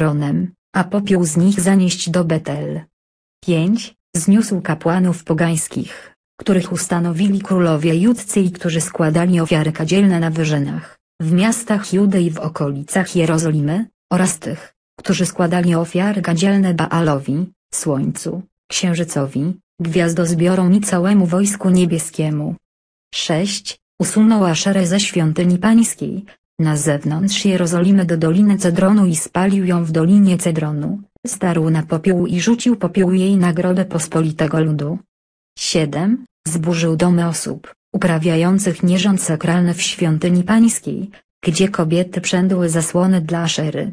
Ronem, a popiół z nich zanieść do Betel. 5. Zniósł kapłanów pogańskich, których ustanowili królowie judcy i którzy składali ofiary kadzielne na wyżynach, w miastach Judy i w okolicach Jerozolimy, oraz tych, którzy składali ofiary kadzielne Baalowi, Słońcu, Księżycowi, Gwiazdozbiorom i całemu wojsku niebieskiemu. 6. Usunął Aszerę ze świątyni pańskiej, na zewnątrz Jerozolimy do Doliny Cedronu i spalił ją w Dolinie Cedronu, starł na popiół i rzucił popiół jej nagrodę pospolitego ludu. 7. Zburzył domy osób, uprawiających nierząd sakralny w świątyni pańskiej, gdzie kobiety przędły zasłony dla Aszery.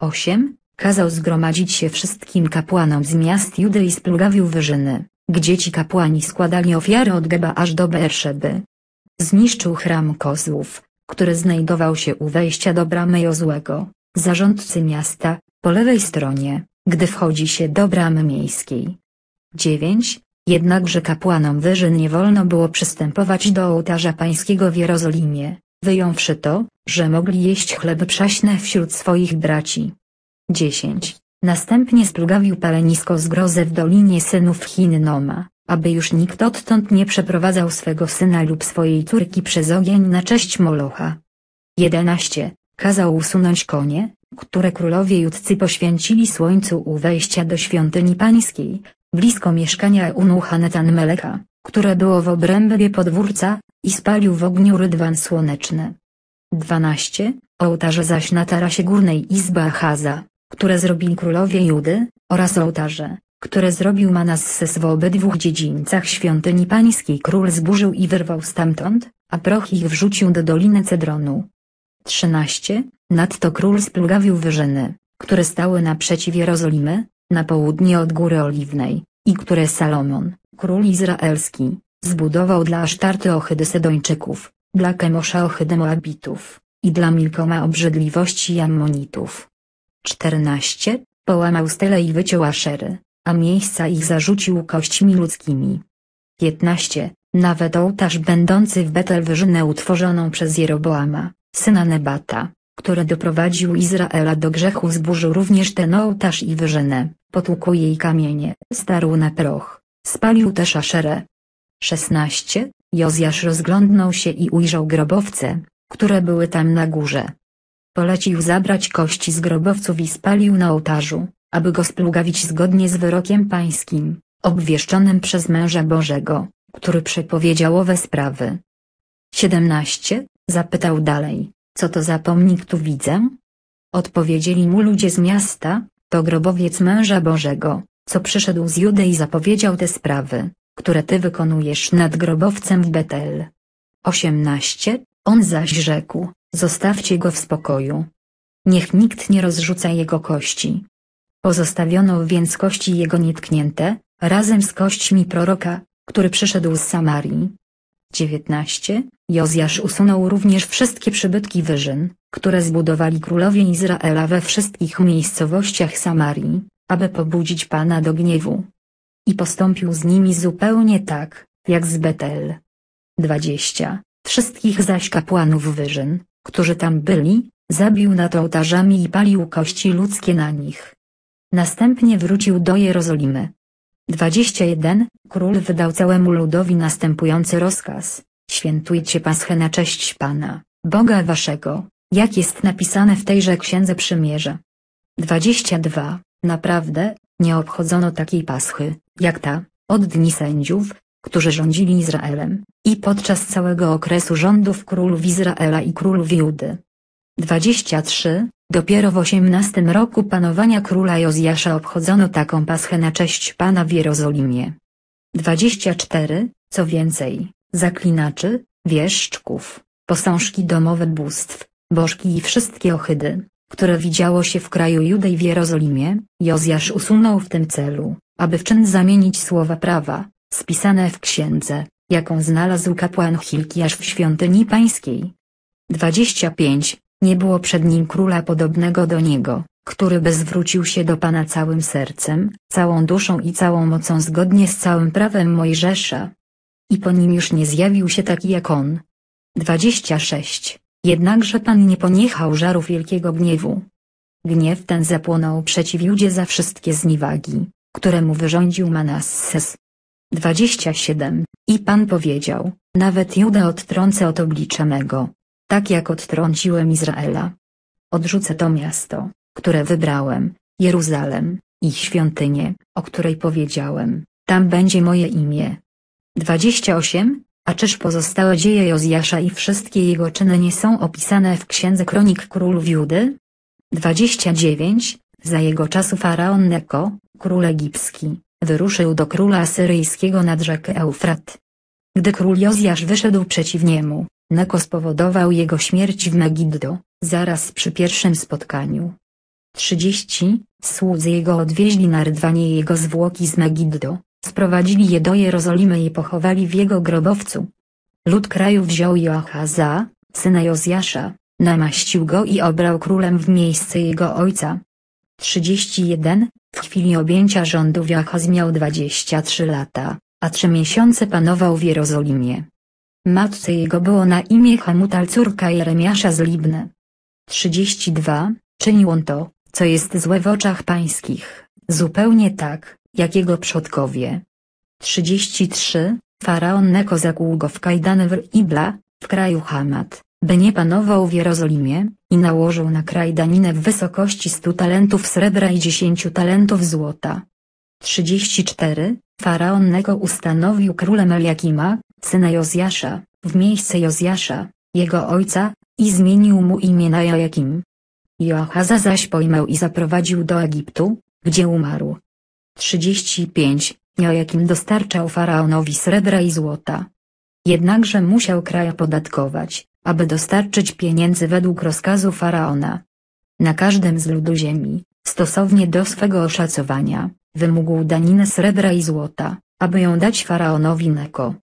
8. Kazał zgromadzić się wszystkim kapłanom z miast Judy i splugawił wyżyny, gdzie ci kapłani składali ofiary od Geba aż do Beerszeby. Zniszczył chram kozłów, który znajdował się u wejścia do bramy Jozłego, zarządcy miasta, po lewej stronie, gdy wchodzi się do bramy miejskiej. 9. Jednakże kapłanom wyżyn nie wolno było przystępować do ołtarza pańskiego w Jerozolimie, wyjąwszy to, że mogli jeść chleby przaśne wśród swoich braci. 10. Następnie splugawił palenisko z grozę w dolinie synów Hinnoma, aby już nikt odtąd nie przeprowadzał swego syna lub swojej córki przez ogień na cześć Molocha. 11. Kazał usunąć konie, które królowie judcy poświęcili słońcu u wejścia do świątyni pańskiej, blisko mieszkania Unuhanetan Meleka, które było w obrębie podwórca, i spalił w ogniu rydwan słoneczny. 12. Ołtarze zaś na tarasie górnej izby Achaza, które zrobili królowie Judy, oraz ołtarze, które zrobił Manasses w obydwu dziedzińcach świątyni pańskiej król zburzył i wyrwał stamtąd, a proch ich wrzucił do doliny Cedronu. 13. Nadto król splugawił wyżyny, które stały naprzeciw Jerozolimy, na południe od Góry Oliwnej, i które Salomon, król izraelski, zbudował dla Asztarty ochydy Sedończyków, dla Kemosza ochydy Moabitów, i dla Milkoma obrzydliwości Ammonitów. 14. Połamał stele i wyciął Aszery, a miejsca ich zarzucił kośćmi ludzkimi. 15. Nawet ołtarz będący w Betel wyżynę utworzoną przez Jeroboama, syna Nebata, który doprowadził Izraela do grzechu zburzył również ten ołtarz i wyżynę, potłukł jej kamienie, starł na proch, spalił też Aszerę. 16. Jozjasz rozglądnął się i ujrzał grobowce, które były tam na górze. Polecił zabrać kości z grobowców i spalił na ołtarzu, aby go splugawić zgodnie z wyrokiem pańskim, obwieszczonym przez męża Bożego, który przepowiedział owe sprawy. 17. Zapytał dalej, co to za pomnik tu widzę? Odpowiedzieli mu ludzie z miasta, to grobowiec męża Bożego, co przyszedł z Judy i zapowiedział te sprawy, które ty wykonujesz nad grobowcem w Betel. 18. On zaś rzekł, zostawcie go w spokoju. Niech nikt nie rozrzuca jego kości. Pozostawiono więc kości jego nietknięte, razem z kośćmi proroka, który przyszedł z Samarii. 19. Jozjasz usunął również wszystkie przybytki wyżyn, które zbudowali królowie Izraela we wszystkich miejscowościach Samarii, aby pobudzić Pana do gniewu. I postąpił z nimi zupełnie tak, jak z Betel. 20. Wszystkich zaś kapłanów wyżyn, którzy tam byli, zabił nad ołtarzami i palił kości ludzkie na nich. Następnie wrócił do Jerozolimy. 21. Król wydał całemu ludowi następujący rozkaz. Świętujcie Paschę na cześć Pana, Boga waszego, jak jest napisane w tejże Księdze Przymierza. 22. Naprawdę, nie obchodzono takiej Paschy, jak ta, od dni sędziów, którzy rządzili Izraelem, i podczas całego okresu rządów królów Izraela i królów Judy. 23. Dopiero w osiemnastym roku panowania króla Jozjasza obchodzono taką paschę na cześć Pana w Jerozolimie. 24. Co więcej, zaklinaczy, wieszczków, posążki domowe bóstw, bożki i wszystkie ohydy, które widziało się w kraju Judy i w Jerozolimie, Jozjasz usunął w tym celu, aby w czyn zamienić słowa prawa, spisane w księdze, jaką znalazł kapłan Hilkiasz w świątyni pańskiej. 25. Nie było przed nim króla podobnego do niego, który by zwrócił się do Pana całym sercem, całą duszą i całą mocą zgodnie z całym prawem Mojżesza. I po nim już nie zjawił się taki jak on. 26. Jednakże Pan nie poniechał żarów wielkiego gniewu. Gniew ten zapłonął przeciw Judzie za wszystkie zniewagi, które mu wyrządził Manasses. 27. I Pan powiedział, nawet Judę odtrącę od oblicza mego, tak jak odtrąciłem Izraela. Odrzucę to miasto, które wybrałem, Jeruzalem, i świątynię, o której powiedziałem, tam będzie moje imię. 28. A czyż pozostałe dzieje Jozjasza i wszystkie jego czyny nie są opisane w Księdze Kronik Królów Judy? 29. Za jego czasu faraon Neko, król egipski, wyruszył do króla asyryjskiego nad rzekę Eufrat. Gdy król Jozjasz wyszedł przeciw niemu, Neko spowodował jego śmierć w Megiddo, zaraz przy pierwszym spotkaniu. 30. Słudzy jego odwieźli na rydwanie jego zwłoki z Megiddo, sprowadzili je do Jerozolimy i pochowali w jego grobowcu. Lud kraju wziął Joachaza, syna Jozjasza, namaścił go i obrał królem w miejsce jego ojca. 31. W chwili objęcia rządu Joachaz miał 23 lata, a trzy miesiące panował w Jerozolimie. Matce jego było na imię Hamutal córka Jeremiasza z Libny. 32. Czynił on to, co jest złe w oczach pańskich, zupełnie tak, jak jego przodkowie. 33. Faraon Neko zakłuł go w kajdany w Ibla, w kraju Hamat, by nie panował w Jerozolimie, i nałożył na kraj daninę w wysokości 100 talentów srebra i 10 talentów złota. 34. Faraon Neko ustanowił królem Eliakima, syna Jozjasza, w miejsce Jozjasza, jego ojca, i zmienił mu imię na Joakim. Joachaza zaś pojmał i zaprowadził do Egiptu, gdzie umarł. 35. Joakim dostarczał faraonowi srebra i złota. Jednakże musiał kraj podatkować, aby dostarczyć pieniędzy według rozkazu faraona. Na każdym z ludu ziemi, stosownie do swego oszacowania, wymógł daninę srebra i złota, aby ją dać faraonowi Neko.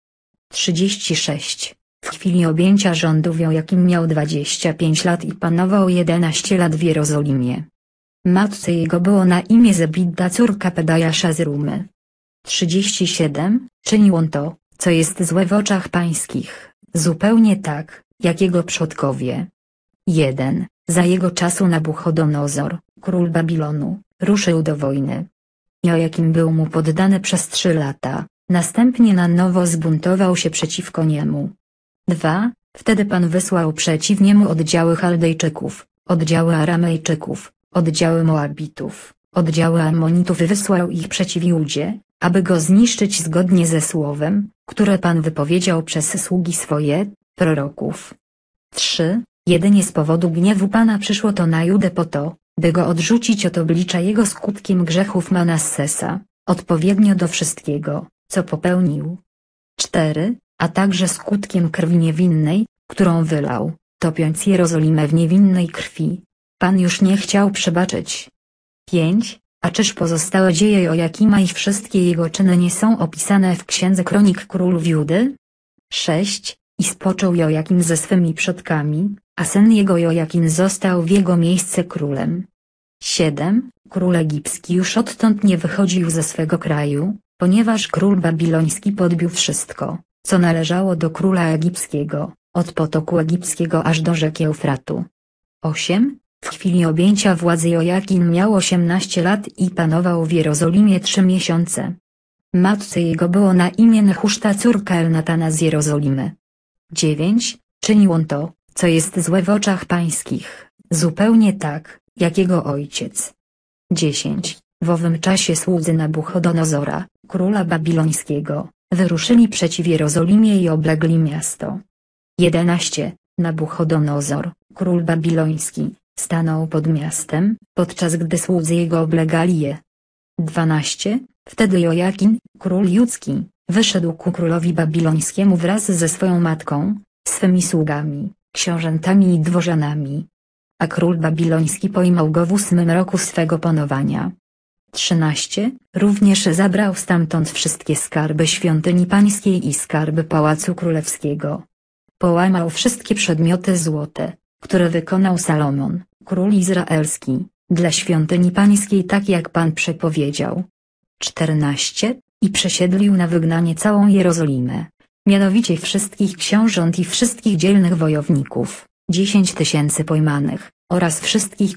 36. W chwili objęcia rządu Joakim miał 25 lat i panował 11 lat w Jerozolimie. Matce jego było na imię Zebidda córka Pedajasza z Rumy. 37. Czynił on to, co jest złe w oczach pańskich, zupełnie tak, jak jego przodkowie. 1. Za jego czasu Nabuchodonozor, król Babilonu, ruszył do wojny. Joakim był mu poddany przez trzy lata, następnie na nowo zbuntował się przeciwko niemu. 2. Wtedy Pan wysłał przeciw niemu oddziały Chaldejczyków, oddziały Aramejczyków, oddziały Moabitów, oddziały Ammonitów i wysłał ich przeciw Judzie, aby go zniszczyć zgodnie ze słowem, które Pan wypowiedział przez sługi swoje, proroków. 3. Jedynie z powodu gniewu Pana przyszło to na Judę po to, by go odrzucić od oblicza jego skutkiem grzechów Manassesa, odpowiednio do wszystkiego, co popełnił. 4. A także skutkiem krwi niewinnej, którą wylał, topiąc Jerozolimę w niewinnej krwi. Pan już nie chciał przebaczyć. 5. A czyż pozostałe dzieje Joakima i wszystkie jego czyny nie są opisane w Księdze Kronik Królów Judy? 6. I spoczął Joakim ze swymi przodkami, a syn jego Joakim został w jego miejsce królem. 7. Król egipski już odtąd nie wychodził ze swego kraju, ponieważ król babiloński podbił wszystko, co należało do króla egipskiego, od potoku egipskiego aż do rzeki Eufratu. 8. W chwili objęcia władzy Joakim miał 18 lat i panował w Jerozolimie trzy miesiące. Matce jego było na imię Nehuszta córka Elnatana z Jerozolimy. 9. Czynił on to, co jest złe w oczach pańskich, zupełnie tak, jak jego ojciec. 10. W owym czasie słudzy Nabuchodonozora, króla babilońskiego, wyruszyli przeciw Jerozolimie i oblegli miasto. 11. Nabuchodonozor, król babiloński, stanął pod miastem, podczas gdy słudzy jego oblegali je. 12. Wtedy Jojakin, król judzki, wyszedł ku królowi babilońskiemu wraz ze swoją matką, swymi sługami, książętami i dworzanami. A król babiloński pojmał go w ósmym roku swego panowania. 13. Również zabrał stamtąd wszystkie skarby świątyni pańskiej i skarby pałacu królewskiego. Połamał wszystkie przedmioty złote, które wykonał Salomon, król izraelski, dla świątyni pańskiej tak jak Pan przepowiedział. 14. I przesiedlił na wygnanie całą Jerozolimę, mianowicie wszystkich książąt i wszystkich dzielnych wojowników, dziesięć tysięcy pojmanych, oraz wszystkich